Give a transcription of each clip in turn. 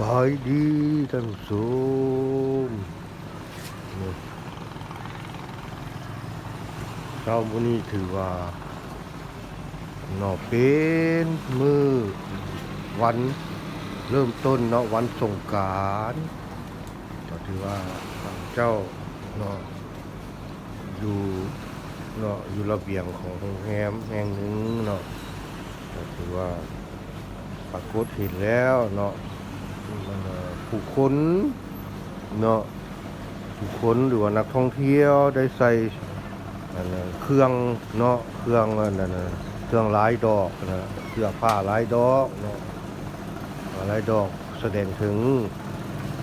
บายดีท่านผู้ชมเช้าวันนี้ถือว่าเนาะเป็นมือวันเริ่มต้นเนาะวันสงการก็ถือว่าข้าพเจ้าเนาะอยู่เนาะอยู่ระเบียงของโรงแรมแห่งหนึ่งเนาะก็ถือว่าปรากฏเห็นแล้วเนาะมันเอ่อ ผู้คนเนาะผู้คนหรือว่านักท่องเที่ยวได้ใส่เครื่องเนาะเครื่องนนั้นเครื่องลายดอกนะเสื้อผ้าลายดอกเนาะลายดอกแสดงถึง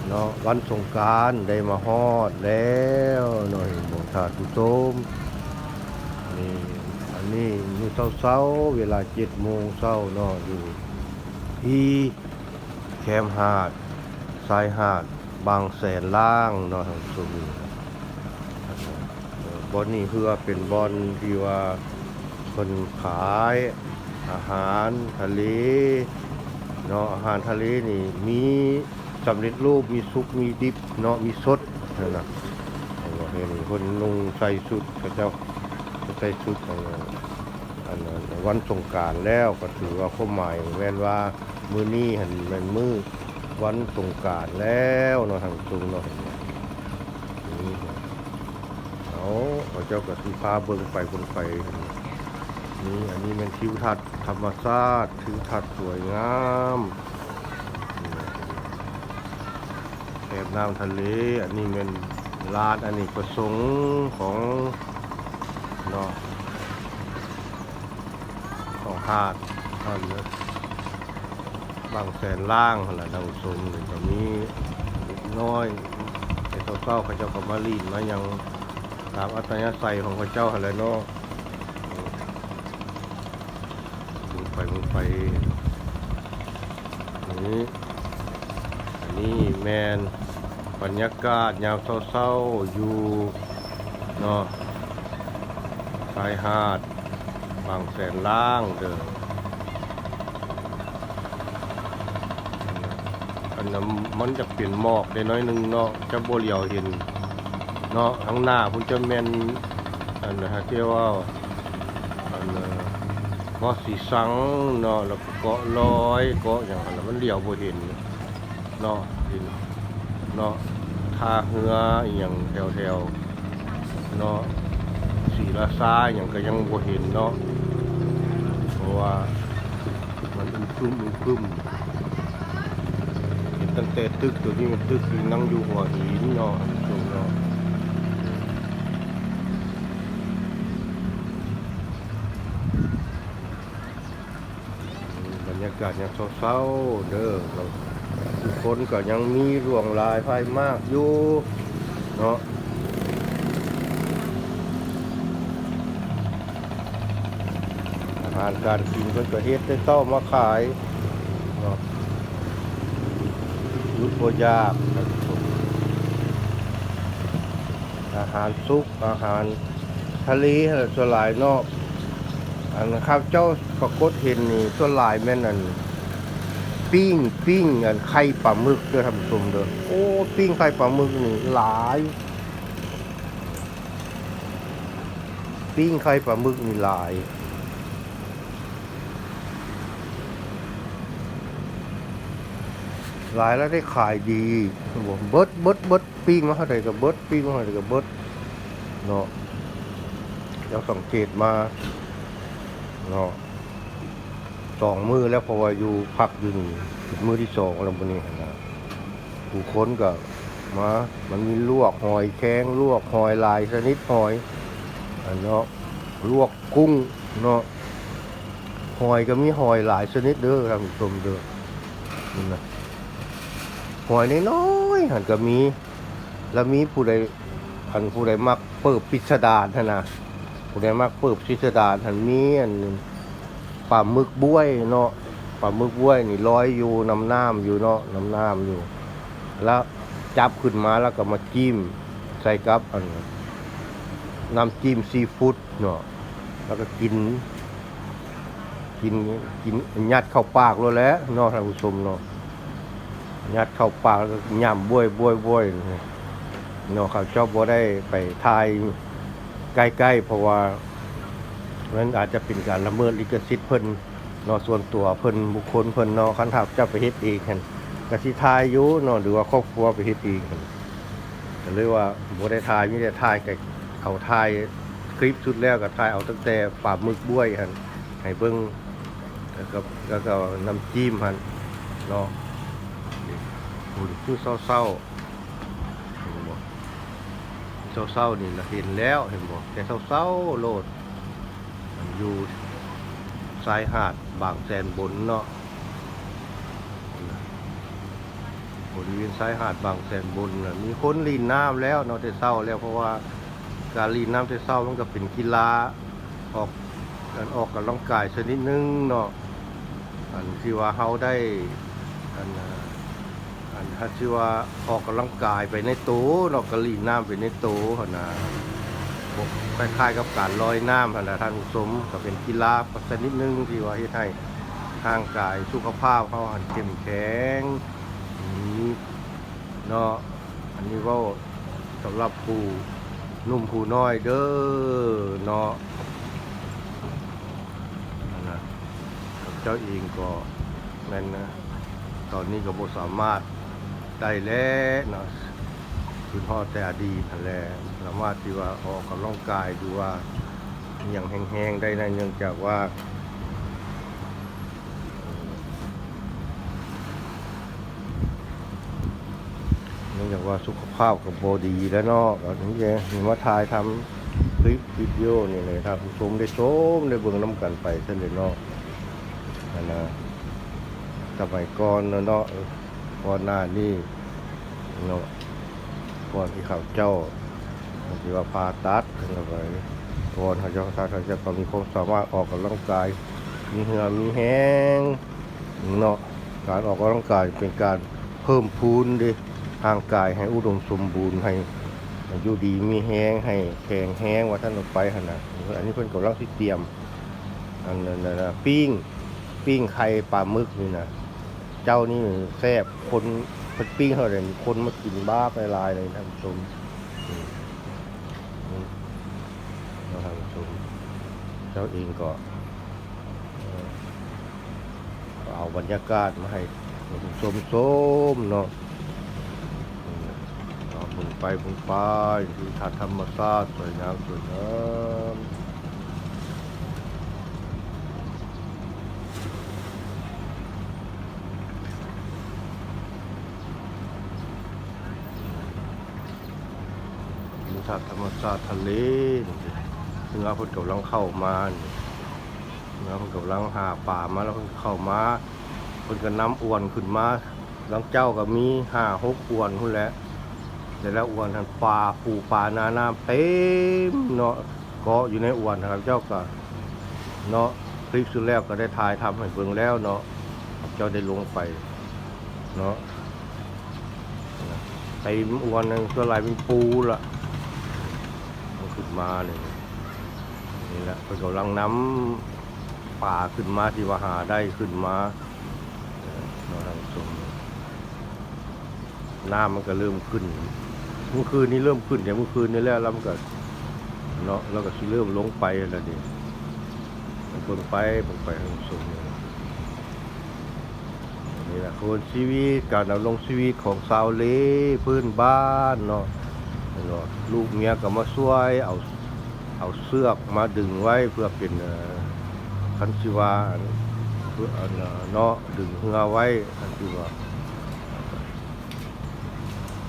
เนาะวันสงการได้มาฮอดแล้วหน่อยหมองทาตุโตมนี่อันนี้มื้อเช้าเวลา7โมงเช้าเนาะอยู่ที่ แคมหาดทรายหาด บางแสนล่างเนาะทางสุมีบอนนี้เพื่อเป็นบอนที่ว่าคนขายอาหารทะเลเนาะอาหารทะเลนี่มีสำเร็จรูปมีซุปมีดิบเนาะมีสดนั่นนะเห็นคนนุ่งใส่ชุดเขาเจ้าใส่ชุดอันนั้นอันนั้นวันสงการแล้วก็ถือว่าข้อหมายแม่นว่า มือนี้เห็นมันมือวันสงการแล้วเนาะทางสูงเนาะนี่เอาเขาเจ้ากับที่พาเบิ่งไปบิ่งไปนี่อันนี้มันทิวทัศน์ธรรมชาติทิวทัศน์สวยงามแคบน้ำทะเล อันนี้เป็นลานอันนี้ประสงค์ของเนาะของหาดท่านเนาะ บางแสนล่างหั่นล่ะดาวชมนี่ก็มีเล็กน้อยไอ้เจ้าๆเขาเจ้าก็มาลีนมายังตามอัตยาศัยของเขาเจ้าหั่นแหละเนาะมึงไปมึงไปนี่อันนี้แมนบรรยากาศยามเศร้าๆอยู่เนาะชายหาดบางแสนล่างเด้อ อั นนั้นมันจะเปลี่ยนหมอกได้น้อยหนึงเนาะจะบ่เหลียวเห็นเนาะข้างหน้าพุ่นจะแม่นอันนะฮะที่ว่าอันน่ะเกาะสีสังเนาะแล้วก็เกาะลอยเกาะอย่างนั้นน่ะมันเหลียวบ่เห็นเนาะเห็นเนาะท่าเรืออย่างแถวๆเนาะสีละซ้ายอย่างก็ยังบ่เห็นเนาะเพราะว่ามันอึมครึมอึมครึม ตั้งแต่ตึกตัวนี้มันตึกที่นั่งอยู่หัวหินเนาะตรงเนาะบรรยากาศยังเศร้าๆเด้อเราทุกคนก็ยังมีร่วงลายไฟมากอยู่เนาะอาหารการกินเพิ่นก็เฮ็ดได้เต้ามาขายเนาะ ยุบยากครับอาหารซุปอาหารทะเลส่วนหลายเนอกอันข้าวเจ้าปรากฏเห็นนี่ส่วนหลายแม่นอันปิ้งปิ้งอันไข่ปลาหมึกเด้อท่านผู้ชมเด้อโอ้ปิ้งไข่ปลาหมึกนี่หลายปิ้งไข่ปลาหมึกนี่หลาย หลายแล้วได้ขายดีผมเบิดเบิดเบิดปิ้งมาเท่าไหร่กับเบิดปิ้งมาเท่าไหร่กับเบิดเนาะเราสังเกตมาเนาะสองมือแล้วพราะว่าอยู่พักอยู่นี่มือที่สองแล้ววันนี้นะผู้ค้นก็มามันมีลวกหอยแข้งลวกหอยลายชนิดหอยอันเนาะลวกกุ้งเนาะหอยก็มีหอยหลายชนิดเด้อท่านผู้ชมเด้อนี่นะ หอยน้อยๆหันก็มี แล้วมีผู้ใดหันผู้ใดมักเปิบพิสดารหั่นนะผู้ใดมักเปิบพิสดารหันมีอันปลาหมึกบ้วยเนาะปลาหมึกบ้วยนี่ลอยอยู่น้ำน้ำอยู่เนาะน้ำน้ำอยู่ แล้วจับขึ้นมาแล้วก็มาจิ้มใส่กับอันน้ำจิ้มซีฟู้ดเนาะแล้วก็กิน กินกินยัดเข้าปากแล้วแหละเนาะท่านผู้ชมเนาะ ยัดเข้าปากแล้วก็ย่ำบ้วยบ้วยบ้วยเนาะเขาเจ้าบ่ได้ไปทายใกล้ๆเพราะว่านั้นอาจจะเป็นการละเมิดลิขสิทธิ์เพิ่นเนาะส่วนตัวเพิ่นบุคคลเพิ่นเนาะคันถ้าเจ้าไปเฮ็ดเองหั่นก็สิทายอยู่เนาะหรือว่าครอบครัวไปเฮ็ดเองหั่นก็เลยว่าบ่ได้ทายมีแต่ทายแต่เขาทายคลิปสุดแล้วก็ทายเอาตั้งแต่ปลามึกบ้วยหันให้เบิ่งแล้วก็แล้วก็น้ำจิ้มหันเนาะ โอ้ยคือเศร้าๆเห็นบ่เศร้าๆนี่เราเห็นแล้วเห็นบ่แต่เศร้าๆโลดมันอยู่ชายหาดบางแสนบนเนาะบริเวณชายหาดบางแสนบนนะมีคนลีนน้ำแล้วเนาะแต่เศร้าแล้วเพราะว่าการลีนน้ำแต่เศร้ามันก็เป็นกีฬาออกการออกกำลังกายชนิดหนึงเนาะอันที่ว่าเฮาได้อันนะ อันถ้าชื่อว่าออกกำลังกายไปในต๊ะเนาะกะลีน้ำไปในต๊ะหั่นะคล้ายๆกับการลอยน้ำนะท่านผู้ชมก็เป็นกีฬาประเทนิดนึงที่ว่าเฮ็ดให้ร่างกายสุขภาพเขาหันเข้มแข็งนี่เนาะอันนี้ว่าสำหรับผู้นุ่มผู้น้อยเด้อเนาะนั่นนะเจ้าเองก็แม่นนะ ตอนนี้ก็บ่สามารถ ได้แล้วเนาะคือพ่อแต่อดีตนั่นแหละสามารถที่ว่าออกกำลังกายดูว่าอหย่างแห้งๆได้นะเนื่องจากว่าเนื่องจากว่าสุขภาพก็บ่ดีแล้วเนาะก็ถึงจะมีมาถ่ายทำคลิปวิดีโอนี่เลยครับผู้ชมได้ชมได้เบิ่งน้ำกันไปเช่นเลยเนาะนั่นนะสมัยก่อนเนาะเนาะ ก่อนหน้านี้เนาะก่อนที่เขาเจ้าที่ว่าพาตัดขึ้นไปก่อนเขาเจ้าตัดเขาจ้าก็มีความสามารถออกกำลังกาย มีเหือมีแห้งเนาะการออกกำลังกายเป็นการเพิ่มพูนดิทางกายให้อุดมสมบูรณ์ให้อยู่ดีมีแห้งให้แข็งแห้งว่าท่านออกไปขนาดอันนี้เพิ่นกำลังที่เตรียมอันนั้นนะปิ้งปิ้งไข่ปลาหมึกนี่นะ เจ้านี่แซ่บคนคนปิ้งเท่าไหร่คนมากินบ้าไปลายเลยท่านผู้ชมอืมอืมเอาท่านผู้ชมเจ้าเองก็เอาบรรยากาศมาให้ผู้ชมชมเนาะอืมเอาผงไปผงไปที่ทัดธรรมชาติสวยงามสวยงาม ชาติธรรมชาติทะเลเนื้อเพิ่นกำลังเข้ามานี่เนื้อพิ่นกำลังหาป่ามาแล้วเพิ่นเข้ามาพิ่นก็น้ำอวนขึ้นมาลังเจ้าก็มีห้าหกอวนพุ่นแหละแต่ละอวนทันปลาปูปลานาน้ำเต็มเนาะกาะอยู่ในอวนนะครับเจ้าก็เนาะคลิปสุดแล้วก็ได้ถ่ายทำให้เบิ่งแล้วเนาะเจ้าได้ลงไปเนาะไปอวนนึงตัวลายเป็นปูล่ะ ขึ้นมาเนี่ยนี่แหละเป็นกำลังน้ำป่าขึ้นมาที่ว่าหาได้ขึ้นมาเอ่อเราทางชมน้ำมันก็เริ่มขึ้นเมื่อคืนนี้เริ่มขึ้นแต่เมื่อคืนนี้แล้วแล้วมันก็เนาะแล้วก็สิเริ่มลงไปแล้วดิมันเบิ่งไปเบิ่งไปทางชมเนี่ยนี่แหละคนชีวิตการดำรงชีวิตของชาวเลพื้นบ้านเนาะ ล้วก็ลูกเมียก็มาช่วย เอาเอาเสือกมาดึงไว้เพื่อเป็นคันชิวาเพื่ออันเนาะดึงเหือไว้คันชิวา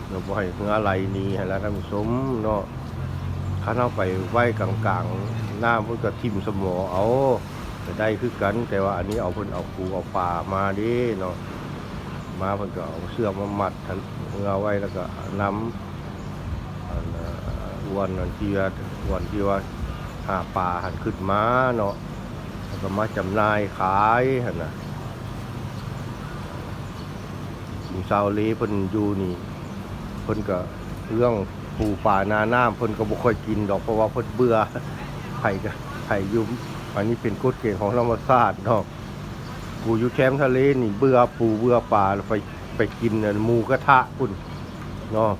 เราบ่ให้เหือไหลนีให้แล้วท่านผู้ชมเนาะคันเอาไปไว้กลางๆหน้ำเพิ่นก็ทิ่มสมอเอาก็ได้คือกัน แต่ว่าอันนี้เอาเพิ่นเอาปูเอาปลามาดิเนาะมาเพิ่นก็เอาเสื้อมามัดทันเหือไว้แล้วก็น้ำ วนอันที่ว่าอวนที่ว่าหาปลาหันขึ้นมาเนาะแล้วก็มาจำหน่ายขายหันนะมีชาวเลเพิ่นอยู่นี่เพิ่นก็เรื่องปูปลานาน้ำเพิ่นก็บ่ค่อยกินดอกเพราะว่าเพิ่นเบื่อไผ่ก็ไผอยู่อันนี้เป็นกฎเกณฑ์ของธรรมชาติเนาะปูอยู่แคมป์ทะเลนี่เบื่อปูเบื่อปลาไปไปกินน่ะหมูกระทะพุ่นเนาะ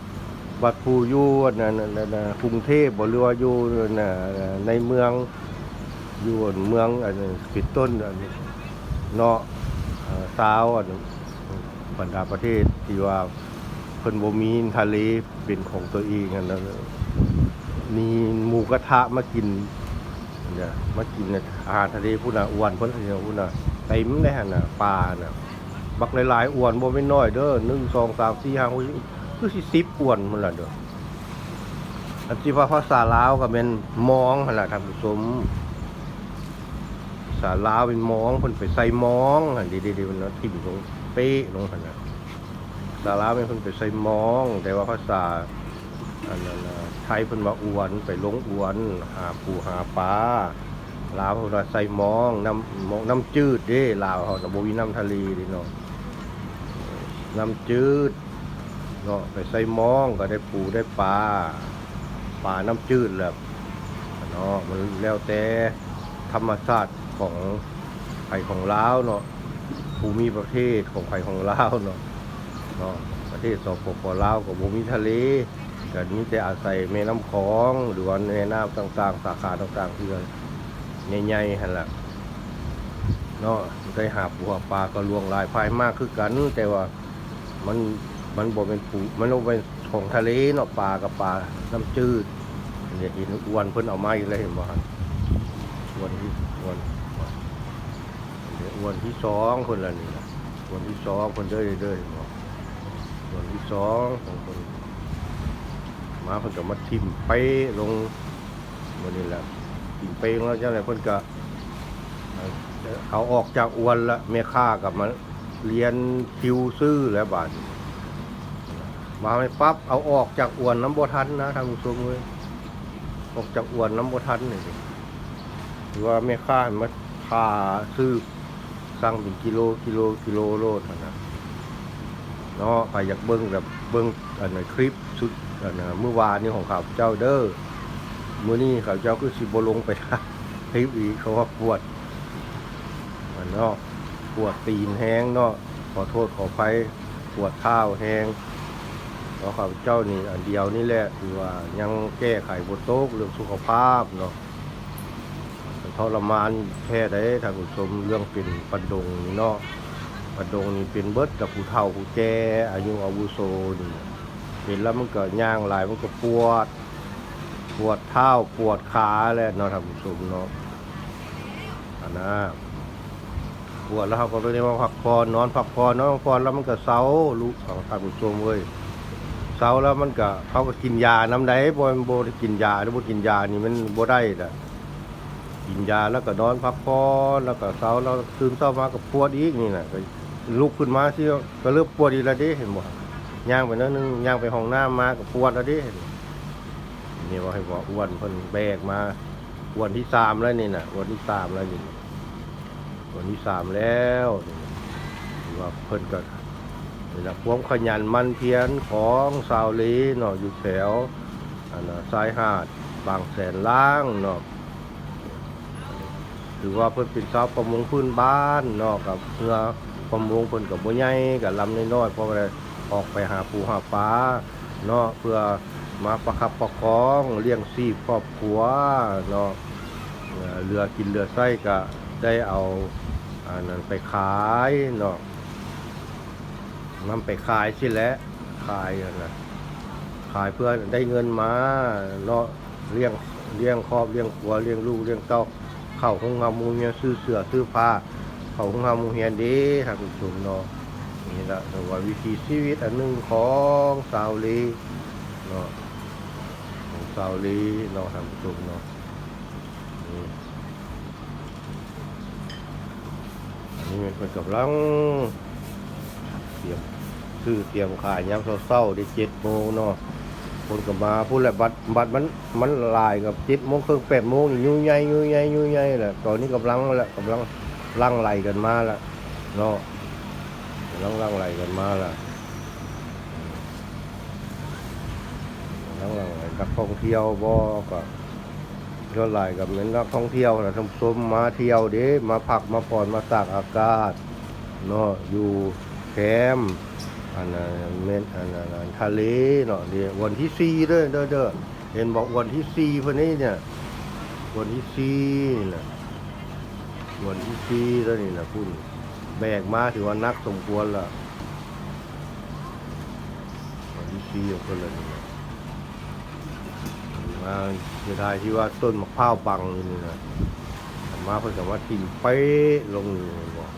บัดปูอยู่นั่นะนั่นน่ะกรุงเทพบ่หรือว่าอยู่นะในเมืองอยู่เมืองอันปิดต้นอันเนาะเอ่อซาวอันบรรดาประเทศที่ว่าเพิ่นบ่มีทะเลเป็นของตัวเองอันนั้นมีหมูกระทะมากินเนี่ยมากินเนี่ยอาหารทะเลพุ่นน่ะอ้วนเพิ่นเดียวพุ่นน่ะเต็มเลยหั่นน่ะปลาน่ะบักหลายๆอ้วนบ่แม่นน้อยเด้อ1 2 3 4 5 6 คือสิ10อ้วนมันล่ะเด้ออันที่ว่าภาษาลาวก็แม่นมองหั่นล่ะท่านผู้ชมภาษาลาวเป็นมองเพิ่นไปใส่มองหั่นดีๆๆมันเนาะทิ่มลงเป๊ะลงหั่นน่ะภาษาลาวเป็นเพิ่นไปใส่มอง แต่ว่าภาษาอันนั้นนะไทยเพิ่นว่าอวนไปลงอวน หาปูหาปลาลาวเพิ่นว่าใส่มองน้ำมองน้ำจืดเด้ลาวเขาน่ะบ่มีน้ำทะเลเดิเนาะน้ำจืด เนาะไปใส่มองก็ได้ปูได้ปลาปลาน้ำจืดแหละเนาะมันแล้วแต่ธรรมชาติของไผของลาวเนาะภูมิประเทศของไผของลาวเนาะเนาะประเทศสปปลาวก็บ่มีทะเลก็นี้แต่อาศัยแม่น้ำคลองหรือว่าแม่น้ำต่างๆ สาขาต่างๆที่ใหญ่ๆหั่นล่ะเนาะได้หาปูหาปลาก็ลวงลายภายมากคือกัน แต่ว่ามัน มันบ่เป็นปูมันบ่เป็นของทะเลเนาะปลากับปลาน้ำจืดเนี่ยเห็นอ้วนเพิ่นเอามาอีกแล้วเห็นบ่ครับอ้วนที่อ้วนเดี๋ยวอ้วนที่สองคนละนี่นะอ้วนที่สองคนเด้อเด้อเห็นบ่อ้วนที่สองของคนมาเพิ่นก็มาทิ่มเป้ลงมื้อนี้แหละทิ่มเป้ลงแล้วจังได๋เพิ่นก็เอ่อเอาออกจากอวนละแม่ค้ากับมาเรียนคิวซื้อแล้วบาดนี้ มาไม่ปั๊บเอาออกจากอวนน้ำโบทันนะทางผู้ชมเว้ยออกจากอวนน้ำโบทันหนี่สิหรือว่าแม่ค้ามาพาซื้อสั่งเป็นกิโลกิโลกิโลโลดนะเนาะใครอยากเบิ้งแบบเบิ้งอันไหนคลิปชุดอันเมื่อวานนี้ของข้าพเจ้าเด้อมื้อนี้ข้าพเจ้าคือสิบลงไปคลิปอีกเขาว่าปวดอันเนาะปวดตีนแห้งเนาะขอโทษขออภัยปวดเท้าแห้ง ราะข้าพเจ้านี่อันเดียวนี่แหละคือว่ายังแก้ไขบ่ตกเรื่องสุขภาพเนาะทรมานแค่ใดท่านผู้ชมเรื่องเป็นปันดงนี่เนาะประดงนี่เป็นเบิดกับผู้เฒ่าผู้แก่อายุอาวุโสนี่เป็นแล้วมันก็ย่างหลายมันก็ปวด ปวดเท้าปวดขาแหละเนาะท่านผู้ชมเนาะอันนะปวดแล้วเขาก็เลยมาพักผ่อนนอนพักผ่อนนอนพักผ่อนแล้วมันก็เซาลูกของท่านผู้ชมเว้ย เซาแล้วมันก็เขาก็กินยาน้ำใดบ่มันบ่ได้กินยาหรือบ่กินยานี่มันบ่ได้ดะกินยาแล้วก็นอนพักผ่อนแล้วก็เซาแล้วตื่นเช้ามาก็ปวดอีกนี่น่ะก็ลุกขึ้นมาสิก็เริ่มปวดอีกแล้วดิเห็นบ่ย่างไปนิดนึงย่างไปห้องน้ำมาก็ปวดแล้วดิเห็นนี่ว่าให้บอกอ้วนเพิ่นแบกมาอ้วนที่สามแล้วนี่น่ะอ้วนที่สามแล้วนี่อ้วนที่สามแล้วว่าเพิ่นก็ นี่นะความขยันมันเพียรของสาวลีเนาะอยู่แถวอันน่ะชายหาดบางแสนล่างเนาะถือว่าเพิ่นเป็นชาวประมงพื้นบ้านเนาะกับเรือประมงเพิ่นกับบ่ใหญ่กับลำน้อยๆเพราะว่าออกไปหาปูหาปลาเนาะเพื่อมาประคับประคองเลี้ยงชีพครอบครัวเนาะเรือกินเรือไส้ก็ได้เอาอันนั้นไปขายเนาะ มันไปขายสิแหละขายอันนะขายเพื่อได้เงินมาเนาะเลี้ยงเลี้ยงครอบเลี้ยงครัวเลี้ยงลูกเลี้ยงเต้าเข้าห้องงามูเฮียซื้อเสือซื้อผ้าเข้าห้องงามูเฮียนดีทางผู้ชมเนาะนี่ละแต่ว่าวิถีชีวิตอันหนึ่งของสาวลีเนาะของสาวลีเนาะทางผู้ชมเนาะนี่อันนี้มันเป็นกำลังเตรียม ซื้อเตรียมขายยามเศร้าๆได้เจ็ดโมงเนาะคนก็มาพูดแหละบัตรบัตรมันมันลายกับเจ็ดโมงครึ่งแปดโมงนี่ยุ่งใหญ่ยุ่งใหญ่ยุ่งใหญ่แหละตอนนี้กำลังแหละกำลังลังไหลกันมาละเนาะกำลังลังไหลกันมาละกำลังลั่งไหลนักท่องเที่ยวบ่ก็เท่าไหร่กับเหมือนนักท่องเที่ยวนะทำชมมาเที่ยวเด้มาพักมาผ่อนมาตากอากาศเนาะอยู่แคมป์ อันนั้นเมนอันนั้นทะเลเนาะเดี๋ยววันที่สี่เด้อเด้อเด้อเห็นบอกวันที่สี่พิ่นนี้เนี่ย วันที่สี่นี่แหละวันที่สี่แล้วนี่นะพุ่นแบกมาถือว่านักสมควรละวันที่สี่ของเพิ่นละนี่นะมาเสียดายที่ว่าต้นมะพร้าวบังนี่นะมาเพิ่นก็ว่าทิ่มเป๊ะลงนี่บอก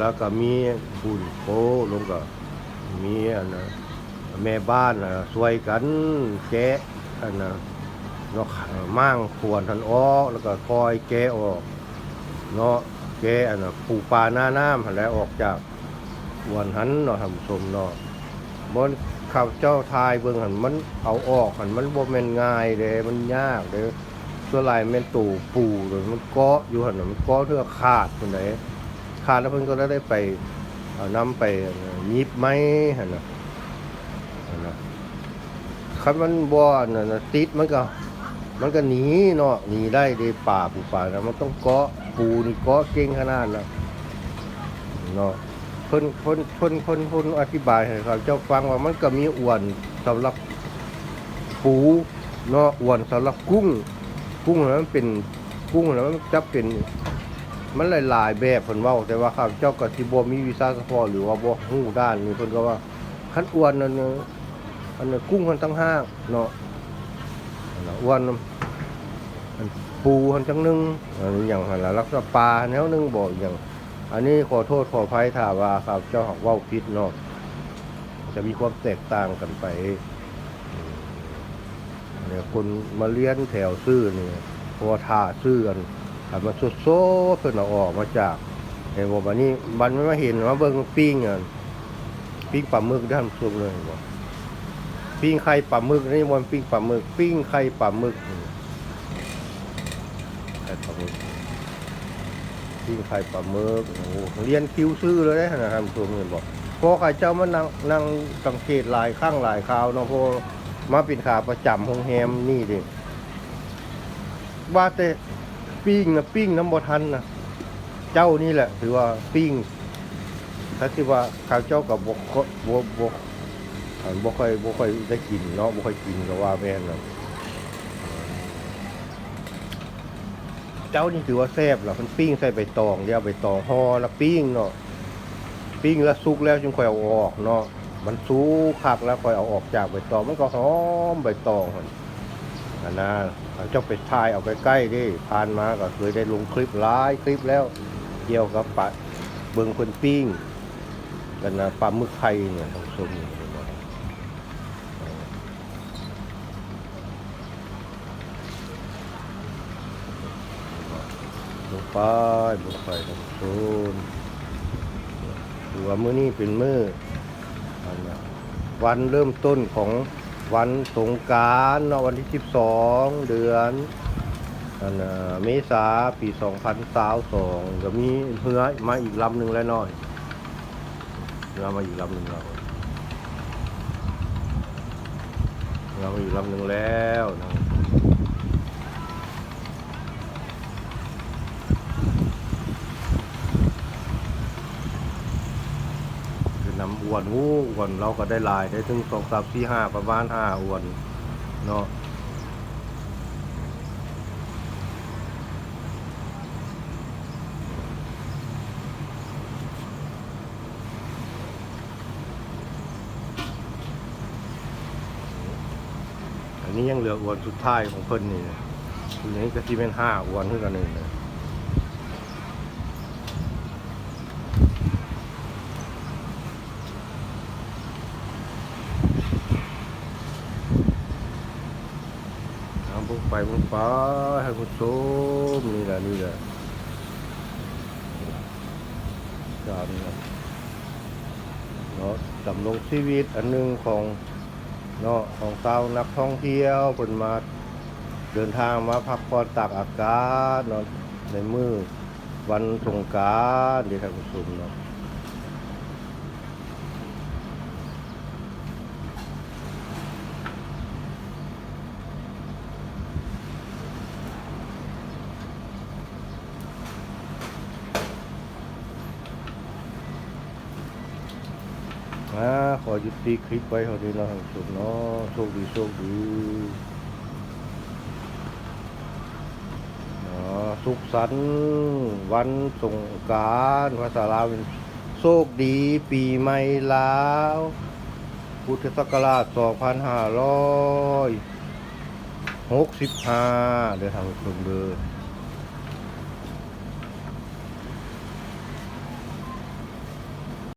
แล้วก็มีบุญโปลงก็มีอันนะแม่บ้านนะช่วยกันแกะอันนะเนาะมั่งควรทันอ้อแล้วก็คอยแกะออกเนาะแกะอันนะปูปลาหน้าน้ำหันแล้วออกจากวันหันเนาะทำสมเนาะบนข้าวเจ้าทายเบิ่งหันมันเอาออกหันมันบ่แม่นง่ายเด้มันยากเด้ส่วนลายแม่นตู่ปูเลยมันเกาะอยู่หันมันเกาะเพื่อขาดคนใด ขาดแล้วเพิ่นก็ได้ไปเอานํไปยิบไม้หั่นน่ะนน่ะคันมันบ่นั่นน่ะติดมันก็ มันก็หนีเนาะหนีได้ในป่าปูป่านะมันต้องเกาะปูนี่เกาะเก่งขนาดนะเนาะเพิ่นเพิ่นเพิ่นเพิ่นเพิ่นอธิบายให้ครับเจ้าฟังว่ามันก็มีอ้วนสำหรับปูเนาะอ้วนสำหรับกุ้ง กุ้งนั้นมันเป็นกุ้งนั้นมันจะเป็น มันหลายๆแบบเพิ่นเว้าแต่ว่าข้าพเจ้าก็สิบ่มีวิชาเฉพาะหรือว่าบ่ฮู้ด้านนี้เพิ่นก็ว่าคันอ้วนนั่นน่ะอันนั้นกุ้งมันตั้งห้างเนาะอันน่ะอ้วนอันปูหันจังหนึงอันอย่างหันละลักษณะปลาแนวหนึงบอกอย่าง อันนี้ขอโทษขออภัยถ้าว่าครับเจ้าของเว้าผิดเนาะจะมีความแตกต่างกันไปเนี่ยคนมาเลี้ยนแถวซื่อนี่พราะว่าท่าซื่อกัน ถ้ามันสดโซเพิ่นเอาออกมาจากเห็นบอกว่านี่มันไม่มาเห็นว่าเบิ่งปิ้งอะปิ้งปลาหมึกด้านซุปเลยบอกปิ้งไข่ปลาหมึกนี่มันปิ้งปลาหมึกปิ้งไข่ปลาหมึกไข่ปลาหมึกปิ้งไข่ปลาหมึกโอ้เรียนคิวซื้อเลยนะท่านผู้ชมเห็นบอกพอข้าเจ้ามานั่งนั่งสังเกตหลายข้างหลายคราวเนาะพอมาป็นขาประจำของแฮมนี่ดิว่าแต่ ปิ้งนะปิ้งน้ำบ่ทันนะเจ้านี่แหละ ถือว่าปิ้งถ้าที่ว่าข้าวเจ้ากับบกบกบกอันบ่ค่อยบ่ค่อยได้กินเนาะบ่ค่อยกินก็ว่าแม่นแล้วเจ้านี่ถือว่าแซ่บแล้วมันปิ้งใส่ใบตองเดี๋ยวใบตองห่อแล้วปิ้งเนาะปิ้งแล้วสุกแล้วจึงค่อยเอาออกเนาะมันสุกคักแล้วค่อยเอาออกจากใบตองมันก็หอมใบตองหั่นอันน่ะ เจ้าไปถ่ายเอาใกล้ๆดิผ่านมาก็เคยได้ลงคลิปหลายคลิปแล้วเกี่ยวกับปลาเบิ่งคนปิ้งกันนะปลาหมึกไข่เนี่ยท่านผู้ชมนี่เห็นบ่ลงไปลงไปลงโซนถือว่ามื้อนี้เป็นมื้อวันเริ่มต้นของ วันสงการเนาะวันที่ 12 เดือนอันเมษาปี2022ก็มีเรือมาอีกลำหนึ่งแล้วน้อยเรือมาอีกลำหนึ่งแล้วเรือมาอีกลำหนึ่งแล้วนะ คื อนวนงูอวนเราก็ได้หลายได้ถึงสองสามสี่ห้าประมาณห้าอวนเนาะอันนี้ยังเหลืออวนสุดท้ายของเพิ่นนี่ทีนี้ก็ที่เป็นห้าอวนเท่ากันเองเลย ทำบุก ไปบุกไปให้คุณชมนี่แหละนี่แหละการเนาะดำรงชีวิตอันหนึงของเนาะของชาวนักท่องเที่ยวคนมาเดินทางมาพักผ่อนตากอากาศเนาะในมือวันสงกรารนี่ครับคุณชมเนาะ อ่าขอยุดติคลิปไว้เท่านี้นะท่านผู้ชมเนาะโชคดีโชคดีนะสุขสันต์วันสงกรารภาษาลาวเป็นโชคดีปีใหม่ลาว พุทธศักราช 2565 เดือนทางชมเดือ